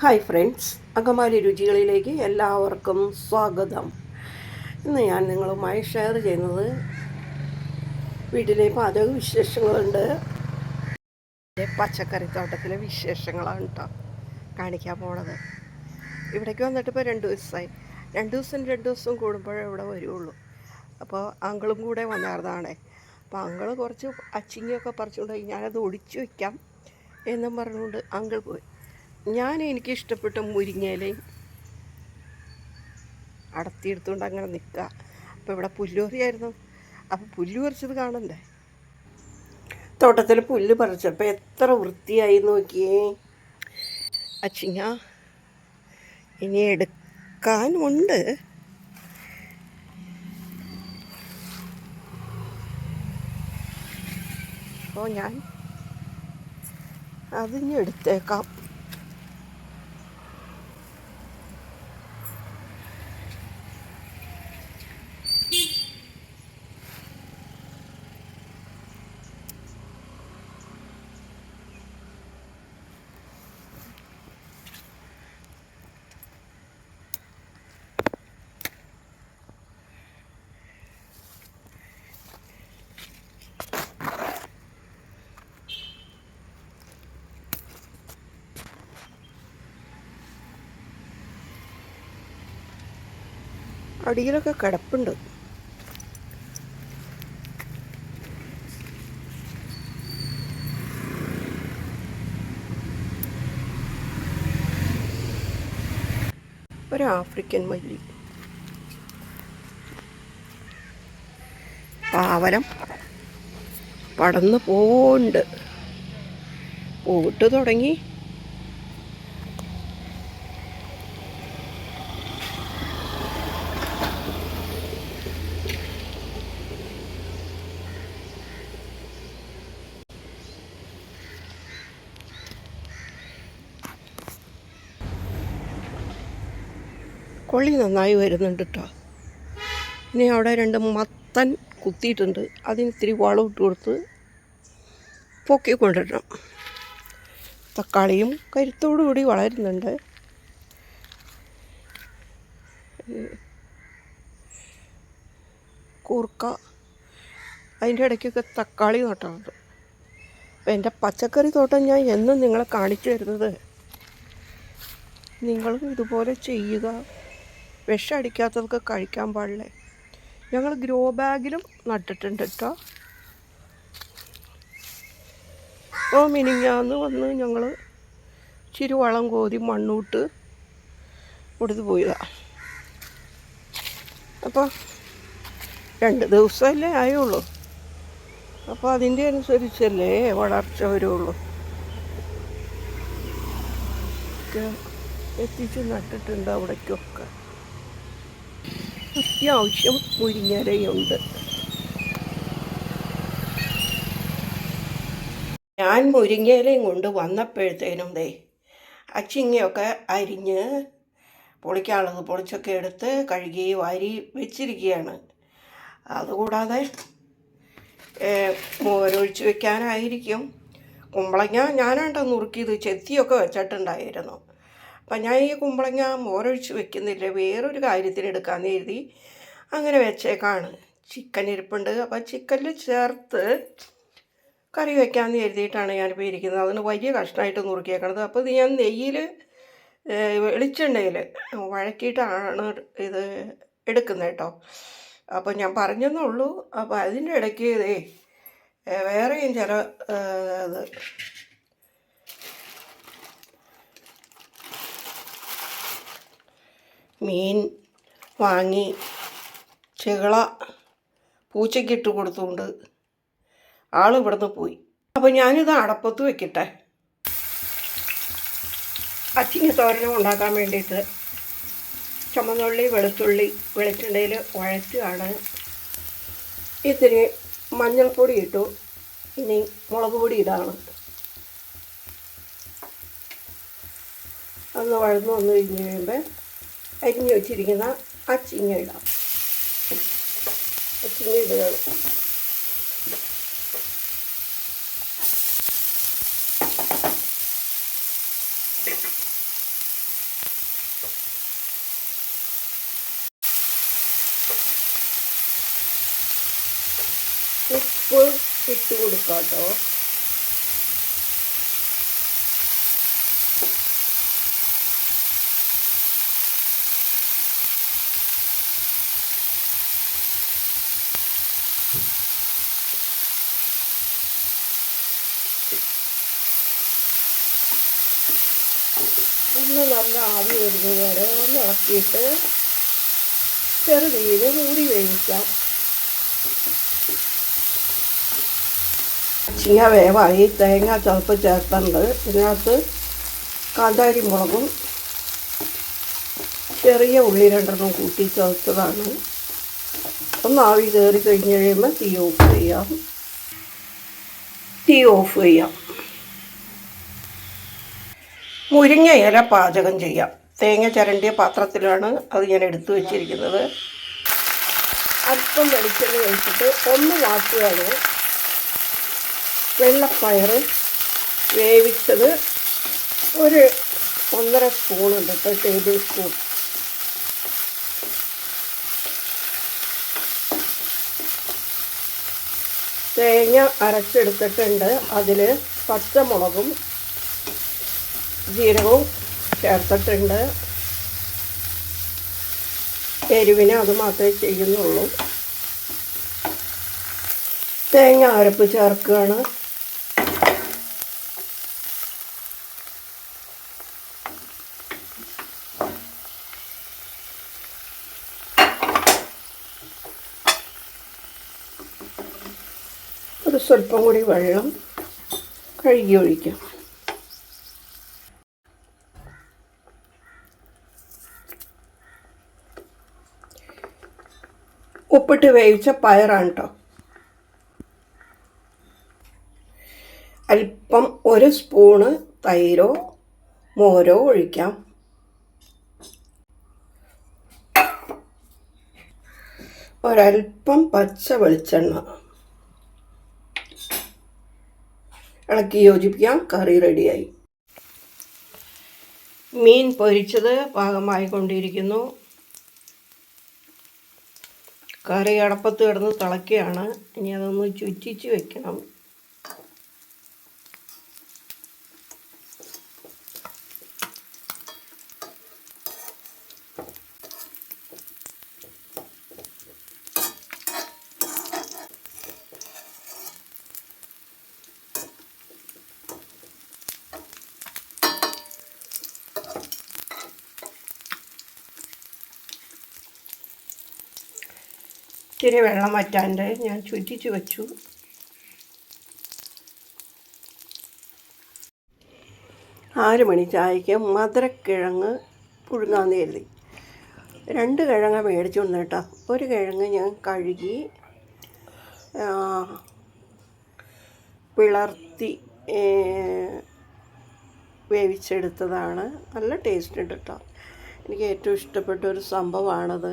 Hi friends അകമാലി രുചികളിലേക്ക് എല്ലാവർക്കും സ്വാഗതം. ഇന്ന് ഞാൻ നിങ്ങളുമായി ഷെയർ ചെയ്യുന്നത് വീട്ടിലെ പാചക വിശേഷങ്ങളുണ്ട്. പച്ചക്കറി പച്ചക്കറിത്തോട്ടത്തിലെ വിശേഷങ്ങളാണ് കേട്ടോ കാണിക്കാൻ പോണത്. ഇവിടേക്ക് വന്നിട്ട് ഇപ്പോൾ രണ്ട് ദിവസമായി രണ്ട് ദിവസം രണ്ട് ദിവസം കൂടുമ്പോഴേ ഇവിടെ വരുള്ളൂ. അപ്പോൾ അങ്കിളും കൂടെ വന്നായിരുന്നാണേ അപ്പോൾ അങ്കൾ കുറച്ച് അച്ചിങ്ങയൊക്കെ പറിച്ചുകൊണ്ട് ഞാനത് ഒടിച്ചു വയ്ക്കാം എന്നും പറഞ്ഞുകൊണ്ട് അങ്കിൾ പോയി. ഞാൻ എനിക്ക് ഇഷ്ടപ്പെട്ട മുരിങ്ങയിലയും അടത്തിയെടുത്തുകൊണ്ട് അങ്ങനെ നിൽക്കുക അപ്പോൾ ഇവിടെ പുല്ലുപറിയായിരുന്നു അപ്പോൾ പുല്ല് പറിച്ചത് കാണണ്ടേ? തോട്ടത്തിൽ പുല്ല് പറിച്ചപ്പോൾ എത്ര വൃത്തിയായി നോക്കിയേ. അച്ചിങ്ങ ഇനി എടുക്കാനുണ്ട്. അപ്പോൾ ഞാൻ അതിന് അടിയിലൊക്കെ കിടപ്പുണ്ട്. ഒരു ആഫ്രിക്കൻ മല്ലി. താവരം പടന്നു പോണ്ട് പോയിട്ട് തുടങ്ങി. കൊള്ളി നന്നായി വരുന്നുണ്ട് കേട്ടോ ഇനി അവിടെ രണ്ട് മത്തൻ കുത്തിയിട്ടുണ്ട്. അതിന് ഇത്തിരി വളം ഇട്ട് കൊടുത്ത് പൊക്കി കൊണ്ടിടണം. തക്കാളിയും കരുത്തോടു കൂടി വളരുന്നുണ്ട്. കൂർക്ക. അതിന്റെ ഇടയ്ക്കൊക്കെ തക്കാളി തോട്ടമുണ്ട്. അപ്പോൾ എന്റെ പച്ചക്കറി തോട്ടം ഞാൻ എന്നും നിങ്ങളെ കാണിച്ചു തരുന്നത്. നിങ്ങളും ഇതുപോലെ ചെയ്യുക. വിഷം അടിക്കാത്തതൊക്കെ കഴിക്കാൻ പാടില്ലേ? ഞങ്ങൾ ഗ്രോ ബാഗിലും നട്ടിട്ടുണ്ട് കേട്ടോ അപ്പോൾ മിനിങ്ങാന്ന് വന്ന് ഞങ്ങൾ ഇച്ചിരി വളം കോതി മണ്ണൂട്ട് കൊടുത്ത് പോയതാണ് അപ്പോൾ രണ്ട് ദിവസമല്ലേ ആയുള്ളൂ. അപ്പോൾ അതിന്റെ അനുസരിച്ചല്ലേ വളർച്ച വരുള്ളൂ. എത്തിച്ച് നട്ടിട്ടുണ്ട് അവിടേക്കൊക്കെ. അത്യാവശ്യം മുരിങ്ങരയുണ്ട്. ഞാൻ മുരിങ്ങയിലയും കൊണ്ട് വന്നപ്പോഴത്തേനും ദേ അച്ചിങ്ങയൊക്കെ അരിഞ്ഞ് പൊളിക്കാനുള്ളത് പൊളിച്ചൊക്കെ എടുത്ത് കഴുകി വാരി വെച്ചിരിക്കുകയാണ്. അതുകൂടാതെ മോരൊഴിച്ച് വെക്കാനായിരിക്കും. കുമ്പളങ്ങ ഞാനാണ്ടോ നുറുക്കിയത് ചെത്തിയൊക്കെ വെച്ചിട്ടുണ്ടായിരുന്നു. അപ്പം ഞാൻ ഈ കുമ്പളങ്ങ മോരൊഴിച്ച് വെക്കുന്നില്ല. വേറൊരു കാര്യത്തിന് എടുക്കാമെന്ന് എഴുതി അങ്ങനെ വെച്ചേക്കാണ്. ചിക്കൻ ഇരിപ്പുണ്ട്. അപ്പം ചിക്കനിൽ ചേർത്ത് കറി വെക്കാമെന്ന് എഴുതിയിട്ടാണ് ഞാനിപ്പോൾ ഇരിക്കുന്നത്. അതിന് വലിയ കഷ്ണമായിട്ട് നുറുക്കിയേക്കണത്. അപ്പോൾ ഇത് ഞാൻ നെയ്യിൽ വെളിച്ചെണ്ണയിൽ വഴക്കിയിട്ടാണ് ഇത് എടുക്കുന്നത് കേട്ടോ. അപ്പോൾ ഞാൻ പറഞ്ഞെന്നേ ഉള്ളൂ. അപ്പോൾ അതിന്റെ ഇടയ്ക്ക് ഇതേ വേറെയും ചില ഇത് മീൻ വാങ്ങി ചെകള പൂച്ചയ്ക്കിട്ട് കൊടുത്തുകൊണ്ട് ആൾ ഇവിടുന്ന് പോയി. അപ്പോൾ ഞാനിത് അടപ്പത്ത് വെക്കട്ടെ. അച്ചിങ്ങ തോരനം ഉണ്ടാക്കാൻ വേണ്ടിയിട്ട് ചുമന്നുള്ളി വെളുത്തുള്ളി വെളിച്ചെണ്ണയിൽ വഴറ്റുകയാണ്. ഇത്തിരി മഞ്ഞൾപ്പൊടി ഇട്ടു. ഇനി മുളക് പൊടി ഇതാണ് അന്ന് വഴന്ന് വന്നു കഴിഞ്ഞ് കഴിയുമ്പോൾ അരിഞ്ഞു വെച്ചിരിക്കുന്ന ആ ചീഞ്ഞ ഇടാം. ചീഞ്ഞ ഇടുകയാണ്. ഉപ്പ് ഇട്ട് കൊടുക്കാം കേട്ടോ. ഒന്ന് നല്ല ആവി വരുന്നത് വരെ ഒന്ന് ഇളക്കിയിട്ട് ചെറുതീയിൽ മൂടി വേവിക്കാം. ചിങ്ങ വേവായി. തേങ്ങ ചതപ്പ് ചേർത്തുണ്ട് ഇതിനകത്ത് കാന്താരി മുളകും ചെറിയ ഉള്ളി രണ്ടെണ്ണം കൂട്ടി ചേർത്തതാണ് ഒന്ന് ആവി കയറി കഴിഞ്ഞ് കഴിയുമ്പോൾ തീ ഓഫ് ചെയ്യാം. തീ ഓഫ് ചെയ്യാം. മുരിങ്ങ ഇല പാചകം ചെയ്യാം. തേങ്ങ ചിരണ്ടിയ പാത്രത്തിലാണ് അത് ഞാൻ എടുത്തു വെച്ചിരിക്കുന്നത്. അല്പം വെളിച്ചെണ്ണ ഒഴിച്ചിട്ട് ഒന്ന് വാട്ടുകയാണ് വെള്ളപ്പയർ വേവിച്ചത് ഒരു ഒന്നര സ്പൂൺ ഉണ്ട് കേട്ടോ ടേബിൾ സ്പൂൺ തേങ്ങ അരച്ചെടുത്തിട്ടുണ്ട്. അതിൽ പച്ചമുളകും ജീരകവും ചേർത്തിട്ടുണ്ട്. എരിവിന് അത് മാത്രമേ ചെയ്യുന്നുള്ളൂ. തേങ്ങ അരപ്പ് ചേർക്കുകയാണ്. ഒരു സ്വല്പം കൂടി വെള്ളം കഴുകി ഒഴിക്കാം. ഉപ്പിട്ട് വേവിച്ച പയറാണ് കേട്ടോ അല്പം ഒരു സ്പൂണ് തൈരോ മോരോ ഒഴിക്കാം. ഒരൽപ്പം പച്ച വെളിച്ചെണ്ണ. ഇളക്കി യോജിപ്പിക്കാം കറി റെഡിയായി. മീൻ പൊരിച്ചത് പാകമായി കൊണ്ടിരിക്കുന്നു കറി അടപ്പത്ത് കിടന്ന് തിളക്കുകയാണ് ഇനി അതൊന്ന് ചുറ്റിച്ച് വെക്കണം. ഇത്തിരി വെള്ളം വറ്റാണ്ട് ഞാൻ ചുറ്റിച്ച് വെച്ചു. ആറ് മണി ചായക്ക് മധുരക്കിഴങ്ങ് പുഴുങ്ങാന്ന് കരുതി. രണ്ട് കിഴങ്ങ് മേടിച്ചു വന്നു കേട്ടോ ഒരു കിഴങ്ങ് ഞാൻ കഴുകി പിളർത്തി വേവിച്ചെടുത്തതാണ്. നല്ല ടേസ്റ്റ് ഉണ്ട് കേട്ടോ എനിക്ക് ഏറ്റവും ഇഷ്ടപ്പെട്ട ഒരു സംഭവമാണത്